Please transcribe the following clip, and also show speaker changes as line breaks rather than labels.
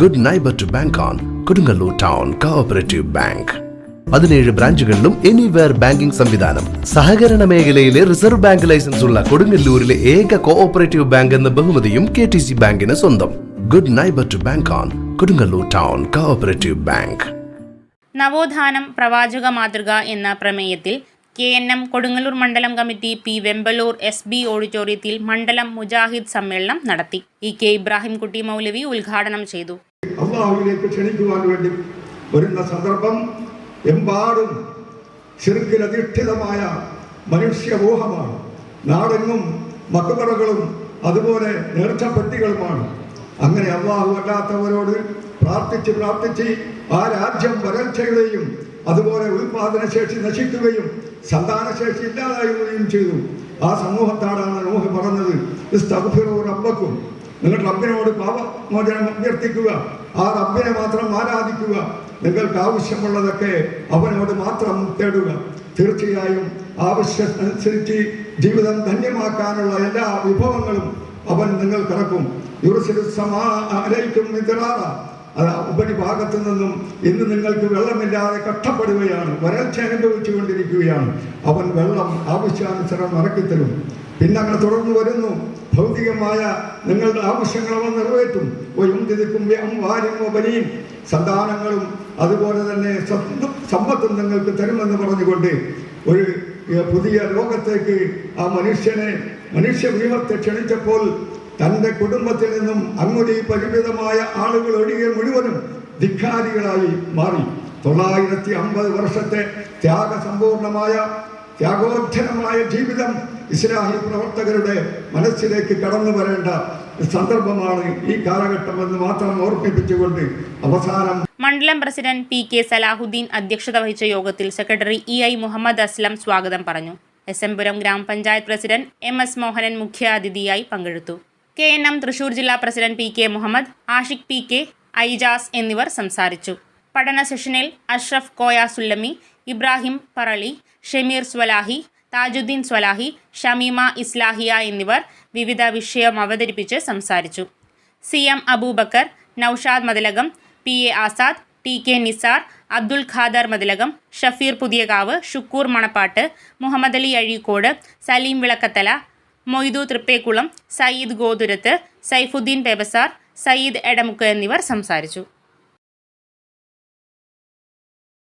Good neighbour to bank on Kodungallur town cooperative bank പതിനേഴ് ബ്രാഞ്ചുകളിലും anywhere banking സംവിധാനം. സഹകരണ മേഖലയിലെ റിസർവ് ബാങ്ക് ലൈസൻസ് ഉള്ള കൊടുങ്ങല്ലൂരിലെ ഏക കോഓപ്പറേറ്റീവ് ബാങ്ക് എന്ന ബഹുമതിയും കെ ടി സി ബാങ്കിന് സ്വന്തം. Good neighbour to bank on Kodungallur town cooperative bank
നവോത്ഥാനം പ്രവാചക മാതൃക എന്ന പ്രമേയത്തിൽ കെ എൻ എം കൊടുങ്ങല്ലൂർ മണ്ഡലം committee P Vembalur S B ഓഡിറ്റോറിയത്തിൽ മണ്ഡലം മുജാഹിദ് സമ്മേളനം നടത്തി. ഇ കെ ഇബ്രാഹിംകുട്ടി മൗലവി ഉദ്ഘാടനം ചെയ്തു.
അള്ളാഹുവിലേക്ക് ക്ഷണിക്കുവാൻ വേണ്ടി വരുന്ന സന്ദർഭം എമ്പാടും ചെറുക്കിലധിഷ്ഠിതമായ മനുഷ്യമോഹമാണ്. നാടെങ്ങും മക്കുപറകളും അതുപോലെ നേർച്ചപ്പെട്ടികളുമാണ്. അങ്ങനെ അള്ളാഹു അല്ലാത്തവരോട് പ്രാർത്ഥിച്ച് പ്രാർത്ഥിച്ച് ആ രാജ്യം വരൾച്ചയുടെയും അതുപോലെ ഉൽപാദനശേഷി നശിക്കുകയും സന്താനശേഷി ഇല്ലാതായുകയും ചെയ്തു. ആ സമൂഹത്താടാണ് നോഹ് പറഞ്ഞത് റബ്ബക്കും. നിങ്ങൾ റബ്ബിനോട് പാപമോചനം അഭ്യർത്ഥിക്കുക. ആ റബ്ബിനെ മാത്രം ആരാധിക്കുക. നിങ്ങൾക്ക് ആവശ്യമുള്ളതൊക്കെ അവനോട് മാത്രം തേടുക. തീർച്ചയായും ആവശ്യമനുസരിച്ച് ജീവിതം ധന്യമാക്കാനുള്ള എല്ലാ വിഭവങ്ങളും അവൻ നിങ്ങൾക്കിറക്കും യുറുസലായിക്കും അത് ഉപരിഭാഗത്തു നിന്നും ഇന്ന് നിങ്ങൾക്ക് വെള്ളമില്ലാതെ കഷ്ടപ്പെടുകയാണ് വരൾച്ച അനുഭവിച്ചു കൊണ്ടിരിക്കുകയാണ് അവൻ വെള്ളം ആവശ്യാനുസരണം ഇറക്കിത്തരും പിന്നെ അങ്ങനെ തുടർന്ന് വരുന്നു. ഭൗതികമായ നിങ്ങളുടെ ആവശ്യങ്ങൾ അവൻ നിറവേറ്റും. ഒയുംതിരിക്കും വാര്യം സന്താനങ്ങളും അതുപോലെ തന്നെ സമ്പ- സമ്പത്തും നിങ്ങൾക്ക് തരുമെന്ന് പറഞ്ഞുകൊണ്ട് ഒരു പുതിയ ലോകത്തേക്ക് ആ മനുഷ്യനെ മനുഷ്യ ഭീമത്തെ ക്ഷണിച്ചപ്പോൾ തന്റെ കുടുംബത്തിൽ നിന്നും അങ്ങോട്ട് പരിമിതമായ ആളുകൾ ഒഴികെ മുഴുവനും ധിക്കാരികളായി മാറി. തൊള്ളായിരത്തി അമ്പത് വർഷത്തെ ത്യാഗസമ്പൂർണമായ ത്യാഗോജ്ജലമായ ജീവിതം ഇസ്ലാഹി പ്രവർത്തകരുടെ മനസ്സിലേക്ക് കടന്നു വരേണ്ട സന്ദർഭമാണ് ഈ കാലഘട്ടം എന്ന് മാത്രം ഓർമ്മിപ്പിച്ചുകൊണ്ട് അവസാനം
മണ്ഡലം പ്രസിഡന്റ് പി കെ സലാഹുദ്ദീൻ അധ്യക്ഷത വഹിച്ച യോഗത്തിൽ secretary E I Muhammad Aslam സ്വാഗതം പറഞ്ഞു. എസ് എം പുരം ഗ്രാമപഞ്ചായത്ത് പ്രസിഡന്റ് എം എസ് മോഹനൻ മുഖ്യാതിഥിയായി പങ്കെടുത്തു. കെ എൻ എം തൃശൂർ ജില്ലാ president P K Muhammad Ashiq P K Aijas എന്നിവർ സംസാരിച്ചു. പഠന സെഷനിൽ അഷ്റഫ് കോയ സുല്ലമി ഇബ്രാഹിം പറളി ഷമീർ സ്വലാഹി താജുദ്ദീൻ സ്വലാഹി ഷമീമ ഇസ്ലാഹിയ എന്നിവർ വിവിധ വിഷയം അവതരിപ്പിച്ച് സംസാരിച്ചു. C M Abubakar Naushad Mathilakam P A Azad T K Nisar Abdul Khader Mathilakam Shafeer Puthiyakavu Shukoor Manappad Muhammad Ali Azhikode Saleem Vilakkathala Moidu Thrippekulam Sayyid Gothuruth Saifuddin Pebazar Sayyid Edamukku എന്നിവർ സംസാരിച്ചു.